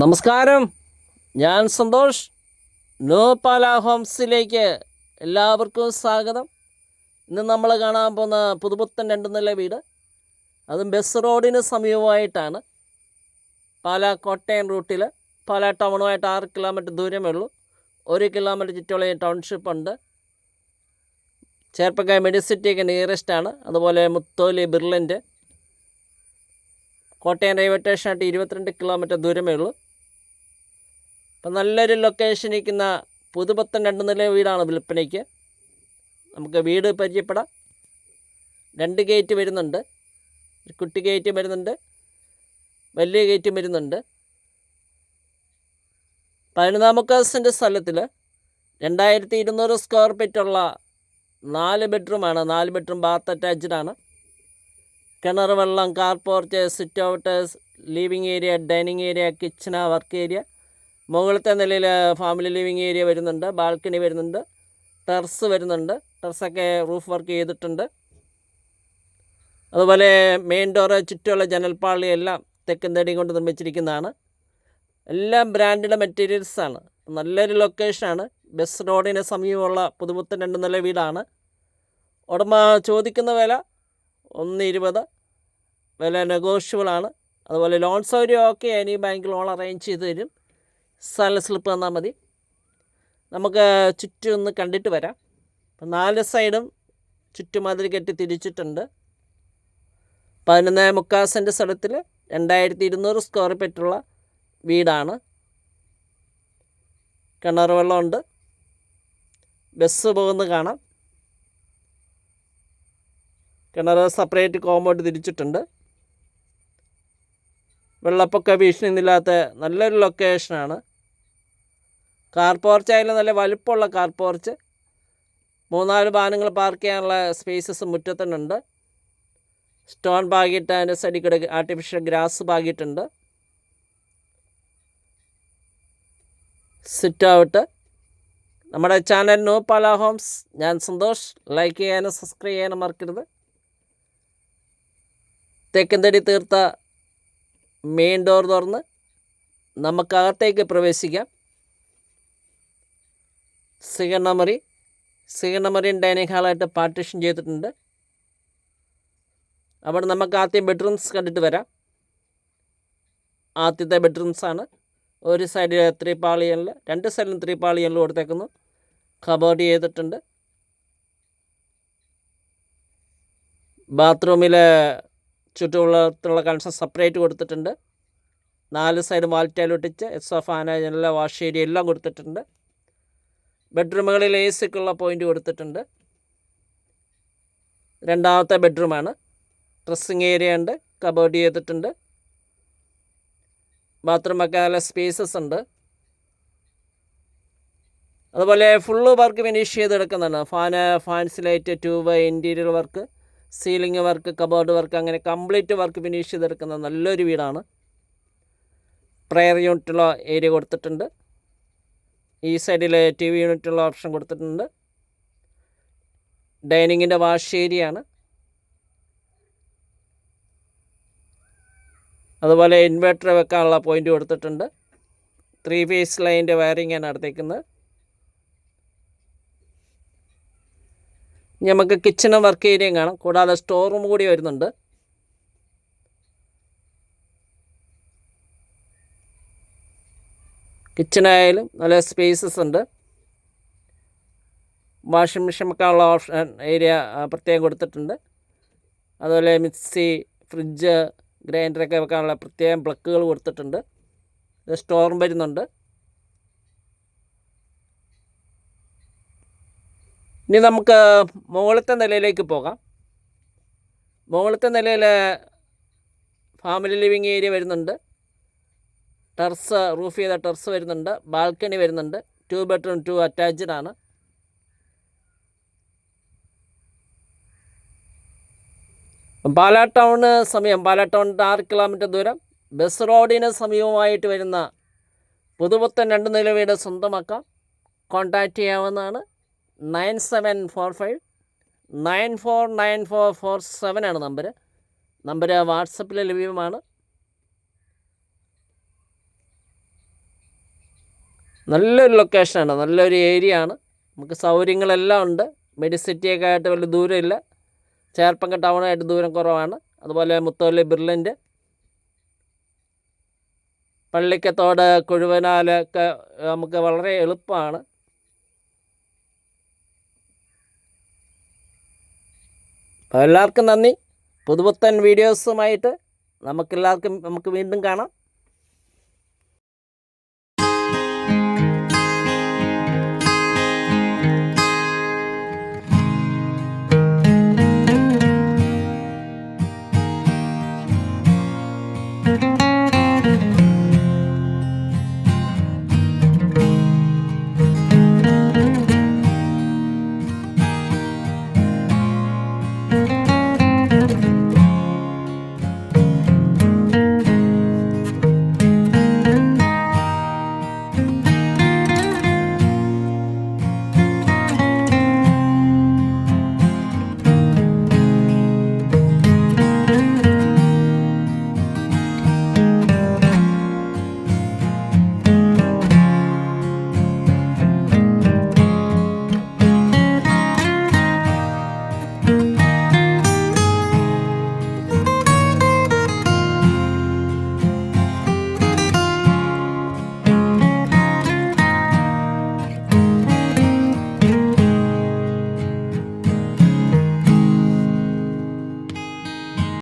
നമസ്കാരം. ഞാൻ സന്തോഷ്. നോ പാല ഹോംസിലേക്ക് എല്ലാവർക്കും സ്വാഗതം. ഇന്ന് നമ്മൾ കാണാൻ പോകുന്ന പുതുപുത്തൻ രണ്ട് നില വീട്. അതും ബസ് റോഡിന് സമീപമായിട്ടാണ്. പാല കോട്ടയം റൂട്ടിൽ പാല ടൗണുമായിട്ട് ആറ് കിലോമീറ്റർ ദൂരമേ ഉള്ളൂ. ഒരു കിലോമീറ്റർ ചുറ്റോളം ടൗൺഷിപ്പ് ഉണ്ട്. ചേർപ്പക്കായ മെഡിസിറ്റിയൊക്കെ നിയറസ്റ്റ് ആണ്. അതുപോലെ മുത്തോലി ബിർലന്റെ കോട്ടയം റെയിൽവേ സ്റ്റേഷനായിട്ട് ഇരുപത്തിരണ്ട് കിലോമീറ്റർ ദൂരമേ ഉള്ളൂ. അപ്പം നല്ലൊരു ലൊക്കേഷൻ ഇരിക്കുന്ന പുതുപത്തൻ രണ്ട് നില വീടാണ് വിൽപ്പനയ്ക്ക്. നമുക്ക് വീട് പരിചയപ്പെടാം. രണ്ട് ഗേറ്റ് വരുന്നുണ്ട്. ഒരു കുട്ടി ഗേറ്റും വരുന്നുണ്ട്. വലിയ ഗേറ്റും വരുന്നുണ്ട്. പതിനൊന്നാമത്തെ സെന്റ് സ്ഥലത്തിൽ രണ്ടായിരത്തി ഇരുന്നൂറ് സ്ക്വയർ ഫീറ്റുള്ള നാല് ബെഡ്റൂമാണ് നാല് ബെഡ്റൂം ബാത്ത് അറ്റാച്ച്ഡ് ആണ്. കിണർ വെള്ളം car porch sit out living area dining area kitchen work area മുകളിലത്തെ നിലയിൽ ഫാമിലി ലിവിങ് ഏരിയ വരുന്നുണ്ട് ബാൽക്കണി വരുന്നുണ്ട് ടെറസ് വരുന്നുണ്ട് ടെറസൊക്കെ റൂഫ് വർക്ക് ചെയ്തിട്ടുണ്ട്. അതുപോലെ മെയിൻ ഡോറ് ചുറ്റുമുള്ള ജനൽപ്പാളി എല്ലാം തെക്കൻ തടി കൊണ്ട് നിർമ്മിച്ചിരിക്കുന്നതാണ്. എല്ലാം ബ്രാൻഡഡ് മെറ്റീരിയൽസാണ് നല്ലൊരു ലൊക്കേഷനാണ് ബസ് റോഡിന് സമീപമുള്ള പുതുപുത്തൻ രണ്ട് നില വീടാണ്. ഉടമ ചോദിക്കുന്ന വില ഒന്ന് ഇരുപത്. വില നെഗോഷ്യബിളാണ് അതുപോലെ ലോൺ സൗകര്യം ഒക്കെ ഇനി ബാങ്ക് ലോൺ അറേഞ്ച് ചെയ്ത് തരും. സ്ഥല സ്ലിപ്പ് തന്നാൽ മതി. നമുക്ക് ചുറ്റും ഒന്ന് കണ്ടിട്ട് വരാം. അപ്പം നാല് സൈഡും ചുറ്റുമാതിരി കെട്ടി തിരിച്ചിട്ടുണ്ട്. പതിനൊന്ന് മുക്കാൽ സെന്റ് സ്ഥലത്തിൽ രണ്ടായിരത്തി ഇരുന്നൂറ് സ്ക്വയർ ഫീറ്റുള്ള വീടാണ്. കിണർ വെള്ളമുണ്ട്. ബസ് പോകുന്നത് കാണാം. കിണർ സെപ്പറേറ്റ് കോമ്പൗണ്ട് തിരിച്ചിട്ടുണ്ട്. വെള്ളപ്പൊക്ക ഭീഷണിയൊന്നുമില്ലാത്ത നല്ലൊരു ലൊക്കേഷനാണ് കാർ പോർച്ച് ആയാലും നല്ല വലുപ്പമുള്ള കാർ പോർച്ച്. മൂന്നാൽ വാഹനങ്ങൾ പാർക്ക് ചെയ്യാനുള്ള സ്പേസസ് മുറ്റത്തുണ്ട് സ്റ്റോൺ പാകിയിട്ട് അതിന്റെ സൈഡിൽ ആർട്ടിഫിഷ്യൽ ഗ്രാസ് പാകിയിട്ടുണ്ട് സിറ്റ് ഔട്ട് നമ്മുടെ ചാനൽ നോ പാല ഹോംസ്. ഞാൻ സന്തോഷ്. ലൈക്ക് ചെയ്യാനും സബ്സ്ക്രൈബ് ചെയ്യാനും മറക്കരുത്. തെക്കന്തടി തീർത്ത മെയിൻ ഡോർ തുറന്ന് നമുക്കകത്തേക്ക് പ്രവേശിക്കാം. സിഗണ്ണമറി സിഗണ്ണമറിയും ഡൈനിങ് ഹാളായിട്ട് പാർട്ടീഷൻ ചെയ്തിട്ടുണ്ട്. അവിടെ നമുക്ക് ആദ്യം ബെഡ്റൂംസ് കണ്ടിട്ട് വരാം. ആദ്യത്തെ ബെഡ്റൂംസാണ് ഒരു സൈഡിൽ ത്രീ പാളിയനിൽ രണ്ട് സൈഡിലും ത്രീ പാളിയനിൽ കൊടുത്തേക്കുന്നു. കബോർഡ് ചെയ്തിട്ടുണ്ട്. ബാത്റൂമിൽ ചുറ്റുമുള്ള കണക്ഷൻ സെപ്പറേറ്റ് കൊടുത്തിട്ടുണ്ട്. നാല് സൈഡ് വാൽറ്റൈൽ ഒട്ടിച്ച് എസ് ഫാന ജനല വാഷ് ഏരിയ എല്ലാം കൊടുത്തിട്ടുണ്ട്. ബെഡ്റൂമുകളിൽ എ സിക്കുള്ള പോയിന്റ് കൊടുത്തിട്ടുണ്ട്. രണ്ടാമത്തെ ബെഡ്റൂമാണ്. ഡ്രസ്സിങ് ഏരിയ ഉണ്ട് കബോർഡ് ചെയ്തിട്ടുണ്ട്. ബാത്റൂമൊക്കെ നല്ല സ്പേസസ് ഉണ്ട്. അതുപോലെ full work finish ചെയ്തെടുക്കുന്നതാണ്. Fan fans light tube interior work ceiling work cupboard work അങ്ങനെ കംപ്ലീറ്റ് വർക്ക് ഫിനിഷ് ചെയ്തെടുക്കുന്ന നല്ലൊരു വീടാണ്. പ്രയർ യൂണിറ്റുള്ള ഏരിയ കൊടുത്തിട്ടുണ്ട്. ഈ സൈഡിൽ ടി വി യൂണിറ്റുള്ള ഓപ്ഷൻ കൊടുത്തിട്ടുണ്ട്. ഡൈനിങ്ങിന്റെ വാഷ് ഏരിയയാണ്. അതുപോലെ ഇൻവെർട്ടർ വെക്കാനുള്ള പോയിന്റ് കൊടുത്തിട്ടുണ്ട്. ത്രീ ഫേസ് ലൈന്റെ ആണ് നടത്തിക്കുന്നത് നമുക്ക് കിച്ചണും വർക്ക് ഏരിയയും കാണാം. കൂടാതെ സ്റ്റോർ റൂം കൂടി വരുന്നുണ്ട്. കിച്ചണായാലും നല്ല സ്പേസസ് ഉണ്ട്. വാഷിംഗ് മെഷീൻ വെക്കാനുള്ള ഓപ്ഷൻ ഏരിയ പ്രത്യേകം കൊടുത്തിട്ടുണ്ട്. അതുപോലെ മിക്സി ഫ്രിഡ്ജ് ഗ്രൈൻഡറൊക്കെ വെക്കാനുള്ള പ്രത്യേകം പ്ലക്കുകൾ കൊടുത്തിട്ടുണ്ട്. സ്റ്റോറും വരുന്നുണ്ട്. ഇനി നമുക്ക് മുകളിലത്തെ നിലയിലേക്ക് പോകാം. മുകളിലത്തെ നിലയിൽ ഫാമിലി ലിവിങ് ഏരിയ വരുന്നുണ്ട്. ടെറസ് റൂഫ് ചെയ്ത ടെർസ് വരുന്നുണ്ട്. ബാൽക്കണി വരുന്നുണ്ട്. ടു ബെഡ്റൂം ടു അറ്റാച്ച്ഡ് ആണ്. പാലാ ടൗണ് സമയം. പാലാ ടൗണിന്റെ ആറ് കിലോമീറ്റർ ദൂരം. ബസ് റോഡിന് സമീപമായിട്ട് വരുന്ന പുതുപുത്തൻ രണ്ട് നില വീട് സ്വന്തമാക്കാം. കോൺടാക്റ്റ് ചെയ്യാവുന്നതാണ്. Nine seven four five. Nine four nine four four seven ആണ് നമ്പർ നമ്പർ വാട്സപ്പിൽ ലഭ്യമാണ്. നല്ലൊരു ലൊക്കേഷനാണ് നല്ലൊരു ഏരിയ ആണ്. നമുക്ക് സൗകര്യങ്ങളെല്ലാം ഉണ്ട്. മെഡിസിറ്റിയൊക്കെ ആയിട്ട് വലിയ ദൂരമില്ല. ചേർപ്പങ്ക ടൗണായിട്ട് ദൂരം കുറവാണ്. അതുപോലെ മുത്തോലി ബിർലന്റെ പള്ളിക്കത്തോട് കുഴുവനാലൊക്കെ നമുക്ക് വളരെ എളുപ്പമാണ്. എല്ലാവർക്കും നന്ദി. പുതുപുത്തൻ വീഡിയോസുമായിട്ട് നമുക്കെല്ലാവർക്കും നമുക്ക് വീണ്ടും കാണാം.